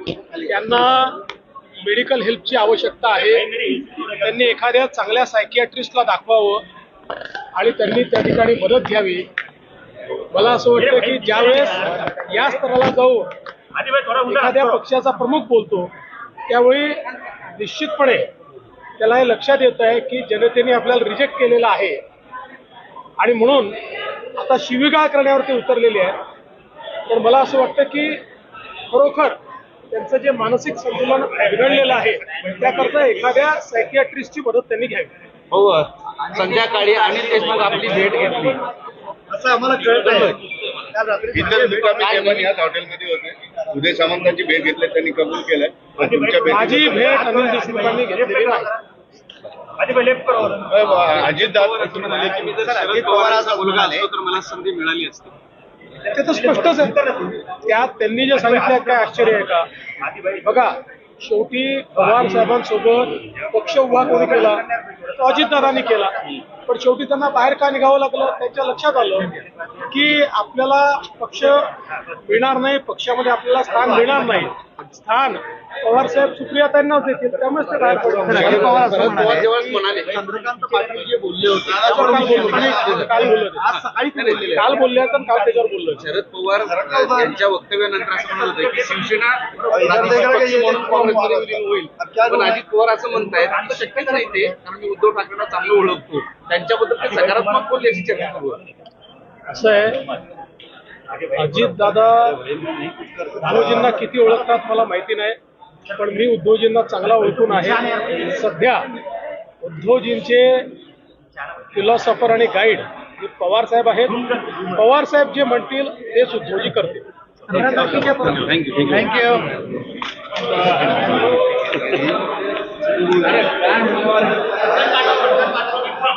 त्यांना मेडिकल हेल्पची आवश्यकता आहे. त्यांनी एखाद्या चांगल्या सायकियाट्रिस्टला दाखवावं आणि त्यांनी त्या ठिकाणी मदत घ्यावी. मला असं वाटतं की ज्यावेळेस या स्तराला जाऊ एखाद्या पक्षाचा प्रमुख बोलतो त्यावेळी निश्चितपणे त्याला हे लक्षात येत आहे की जनतेने आपल्याला रिजेक्ट केलेलं आहे. आणि म्हणून आता शिवीगाळ करण्यावरती उतरलेले आहेत तर मला असं वाटतं की खरोखर त्यांचं जे मानसिक संतुलन बिघडलेलं आहे त्याकरता एखाद्या सायकियाट्रिस्टची मदत त्यांनी घ्यावी. हो संध्याकाळी अनिल देशमुख आपली भेट घेतली. असं आम्हाला कळत आहे काल रात्री इतर मुक्कामी केवळ याच हॉटेलमध्ये होते. उदय सामंतांची भेट घेतली त्यांनी कबूल केलंय पण तुमच्या माझी भेटी भेट अनिल देशमुखांनी घेतलेली नाही. अजित दादा तुम्ही म्हणले की मी जर शरद पवारांचा मुलगा तर मला संधी मिळाली असती. ते तर स्पष्टच आहे. त्यात त्यांनी जे सांगितलं काय आश्चर्य आहे का? बघा शेवटी पवार साहेबांसोबत पक्ष उभा कोणी केला? तो अजितदादांनी केला. पण शेवटी त्यांना बाहेर का निघावं लागलं? त्यांच्या लक्षात आलं की आपल्याला पक्ष मिळणार नाही पक्षामध्ये आपल्याला स्थान मिळणार नाही. स्थान पवार साहेब सुप्रियाताईंनाच देतील त्यामुळेच ते बाहेर पडले चंद्रकांत पाटील जे बोलले होते काल बोललो. काल बोललो ते. आज सकाळी ते बोललेले आहेत. काल बोलले तर काल त्याच्यावर बोललो शरद पवार यांच्या वक्तव्यानंतर असं म्हणत होते की शिवसेना प्रादेशिक पक्ष म्हणून काँग्रेसमध्ये विलीन होईल. पण अजित पवार असं म्हणतायत आता शक्यच नाही ते कारण मी उद्धव ठाकरेंना चांगलं ओळखतो. त्यांच्याबद्दल ते सकारात्मक बोलले याची चर्चा सुरू आहे असं आहे अजित दादा उद्धवजींना किती ओळखतात मला माहिती नाही. पण मी उद्धवजींना चांगला ओळखून आहे. सध्या उद्धवजींचे फिलॉसॉफर आणि गाईड हे पवार साहेब आहेत पवार साहेब जे म्हणतील तेच उद्धवजी करतील. थँक्यू